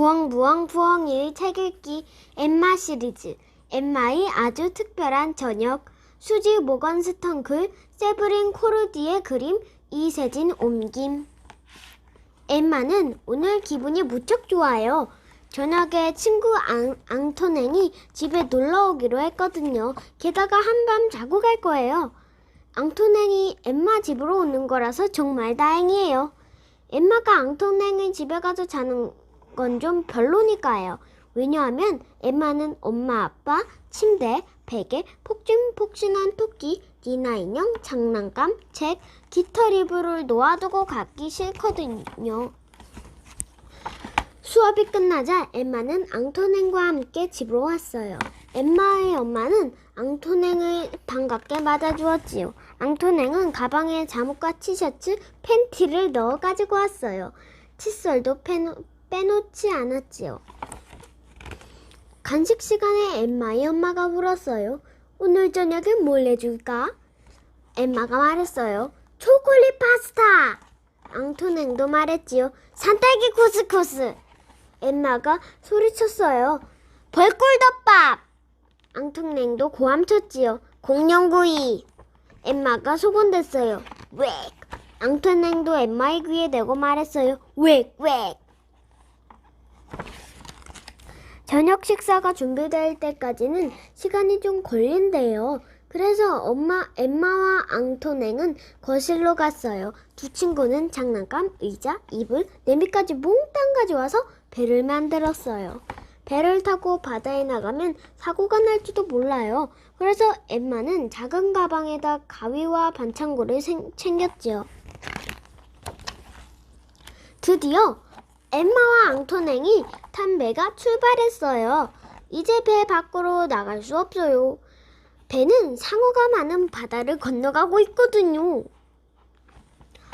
부엉부엉 부엉이의 책 읽기 엠마 시리즈 엠마의 아주 특별한 저녁 수지 모건스턴 글 세브린 코르디의 그림 이세진 옮김 엠마는 오늘 기분이 무척 좋아요. 저녁에 친구 앙, 앙토냉이 집에 놀러 오기로 했거든요. 게다가 한밤 자고 갈 거예요. 앙토냉이 엠마 집으로 오는 거라서 정말 다행이에요. 엠마가 앙토냉의 집에 가서 자는 건 좀 별로니까요. 왜냐하면 엠마는 엄마 아빠, 침대, 베개, 폭신폭신한 토끼, 니나 인형, 장난감, 책, 깃털 이불을 놓아두고 가기 싫거든요. 수업이 끝나자 엠마는 앙토냉과 함께 집으로 왔어요. 엠마의 엄마는 앙토냉을 반갑게 맞아주었지요. 앙토냉은 가방에 잠옷과 티셔츠, 팬티를 넣어 가지고 왔어요. 칫솔도 빼놓, 빼놓지 않았지요. 간식 시간에 엠마의 엄마가 물었어요. 오늘 저녁에 뭘 해줄까? 엠마가 말했어요. 초콜릿 파스타! 앙토냉도 말했지요. 산딸기 코스코스! 엠마가 소리쳤어요. 벌꿀덮밥! 앙토냉도 고함쳤지요. 공룡구이! 엠마가 소곤댔어요. 웩! 앙토냉도 엠마의 귀에 대고 말했어요. 웩! 웩! 저녁 식사가 준비될 때까지는 시간이 좀 걸린대요. 그래서 엄마 엠마와 앙토냉은 거실로 갔어요. 두 친구는 장난감, 의자, 이불, 냄비까지 몽땅 가져와서 배를 만들었어요. 배를 타고 바다에 나가면 사고가 날지도 몰라요. 그래서 엠마는 작은 가방에다 가위와 반창고를 생- 챙겼지요. 드디어 엠마와 앙토냉이 탄 배가 출발했어요. 이제 배 밖으로 나갈 수 없어요. 배는 상어가 많은 바다를 건너가고 있거든요.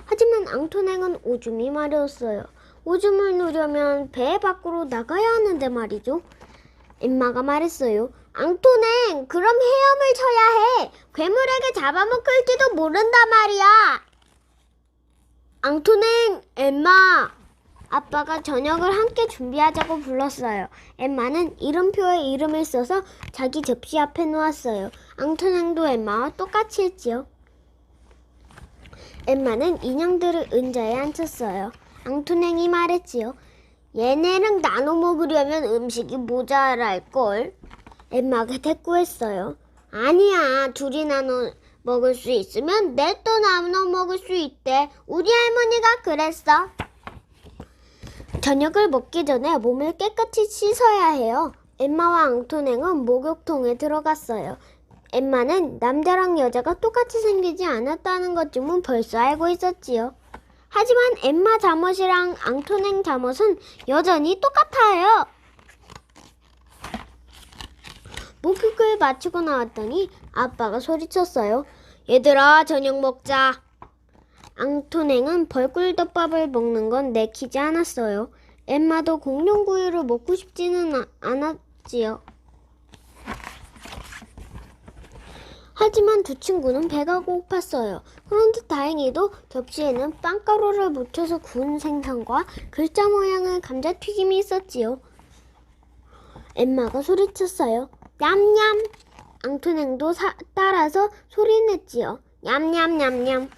하지만 앙토냉은 오줌이 마려웠어요. 오줌을 누려면 배 밖으로 나가야 하는데 말이죠. 엠마가 말했어요. 앙토냉, 그럼 헤엄을 쳐야 해. 괴물에게 잡아먹힐지도 모른단 말이야. 앙토냉, 엠마. 아빠가 저녁을 함께 준비하자고 불렀어요. 엠마는 이름표에 이름을 써서 자기 접시 앞에 놓았어요. 앙토냉도 엠마와 똑같이 했지요. 엠마는 인형들을 의자에 앉혔어요. 앙토냉이 말했지요. 얘네랑 나눠 먹으려면 음식이 모자랄걸. 엠마가 대꾸했어요. 아니야, 둘이 나눠 먹을 수 있으면 넷도 나눠 먹을 수 있대. 우리 할머니가 그랬어. 저녁을 먹기 전에 몸을 깨끗이 씻어야 해요. 엠마와 앙토냉은 목욕통에 들어갔어요. 엠마는 남자랑 여자가 똑같이 생기지 않았다는 것쯤은 벌써 알고 있었지요. 하지만 엠마 잠옷이랑 앙토냉 잠옷은 여전히 똑같아요. 목욕을 마치고 나왔더니 아빠가 소리쳤어요. 얘들아 저녁 먹자. 앙토냉은 벌꿀덮밥을 먹는 건 내키지 않았어요. 엠마도 공룡구이를 먹고 싶지는 아- 않았지요. 하지만 두 친구는 배가 고팠어요. 그런데 다행히도 접시에는 빵가루를 묻혀서 구운 생선과 글자 모양의 감자튀김이 있었지요. 엠마가 소리쳤어요. 냠냠! 앙토냉도 사- 따라서 소리냈지요. 냠냠냠냠.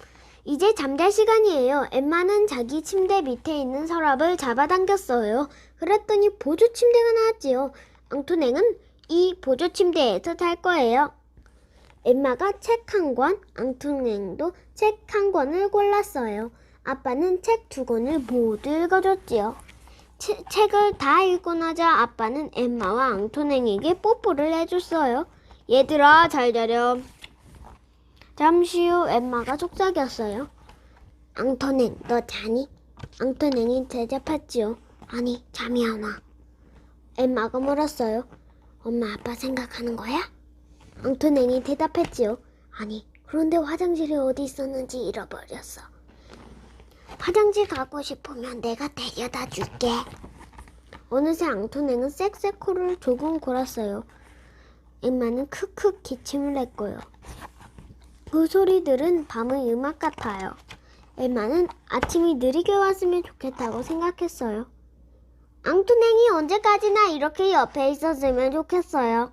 이제 잠잘 시간이에요. 엠마는 자기 침대 밑에 있는 서랍을 잡아당겼어요. 그랬더니 보조 침대가 나왔지요. 앙토냉은 이 보조 침대에서 잘 거예요. 엠마가 책 한 권, 앙토냉도 책 한 권을 골랐어요. 아빠는 책 두 권을 모두 읽어줬지요. 채- 책을 다 읽고 나자 아빠는 엠마와 앙토냉에게 뽀뽀를 해줬어요. 얘들아 잘 자렴. 잠시 후 엠마가 속삭였어요. 앙토냉 너 자니? 앙토냉이 대답했지요. 아니 잠이 안 와. 엠마가 물었어요. 엄마 아빠 생각하는 거야? 앙토냉이 대답했지요. 아니 그런데 화장실이 어디 있었는지 잃어버렸어. 화장실 가고 싶으면 내가 데려다 줄게. 어느새 앙토냉은 쌕쌕 코를 조금 골았어요. 엠마는 크크 기침을 했고요. 그 소리들은 밤의 음악 같아요. 엠마는 아침이 느리게 왔으면 좋겠다고 생각했어요. 앙투냉이 언제까지나 이렇게 옆에 있었으면 좋겠어요.